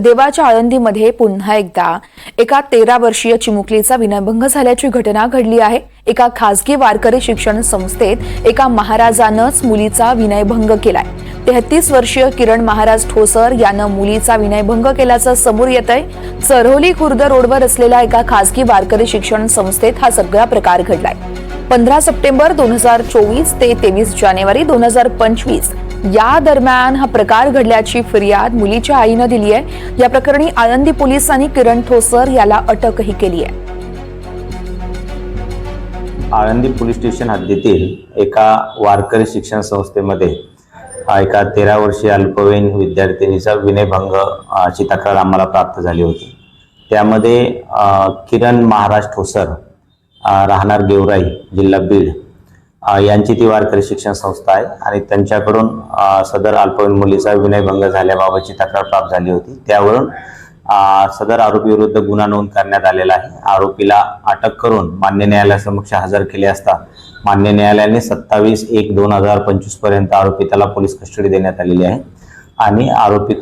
देवाच्या आळंदीमध्ये पुन्हा एकदा एका तेरा वर्षीय चिमुकलीचा विनयभंग झाल्याची घटना घडली आहे. एका खासगी वारकरी शिक्षण संस्थेत एका महाराजानंच मुलीचा विनयभंग केलाय. तेहतीस वर्षीय किरण महाराज ठोसर यानं मुलीचा विनयभंग केल्याचं समोर येत आहे चरहोली खुर्द रोडवर असलेल्या एका खासगी वारकरी शिक्षण संस्थेत हा सगळा प्रकार घडलाय. पंधरा सप्टेंबर दोन हजार चोवीस ते तेवीस जानेवारी दोन हजार पंचवीस या दरम्यान हा प्रकार घडल्याची फिर्याद मुलीच्या आईनं दिली आहे या प्रकरणी आळंदी पोलिसांनी किरण ठोसर याला अटकही केली आहे आळंदी पोलीस स्टेशन हद्दीतील एका वारकरी शिक्षण संस्थेमध्ये एका तेरा वर्षीय अल्पवयीन विद्यार्थिनीचा विनयभंग ची तक्रार आम्हाला प्राप्त झाली होती. त्यामध्ये किरण महाराज ठोसर राहणार गेवराई जिल्हा बीड यांची ती वारकरी शिक्षण संस्था आहे आणि त्यांच्याकडून सदर अल्पवयीन मुलीचा विनयभंग झाल्याबाबतची तक्रार प्राप्त झाली होती. त्यावरून सदर आरोपी विरुद्ध गुन्हा नोंद करण्यात आलेला आहे. आरोपीला अटक करून मान्य न्यायालयासमक्ष हजर केले असता मान्य न्यायालयाने सत्तावीस एक दोन हजार पंचवीसपर्यंत आरोपी त्याला पोलीस कस्टडी देण्यात आलेली आहे. आणि आरोपी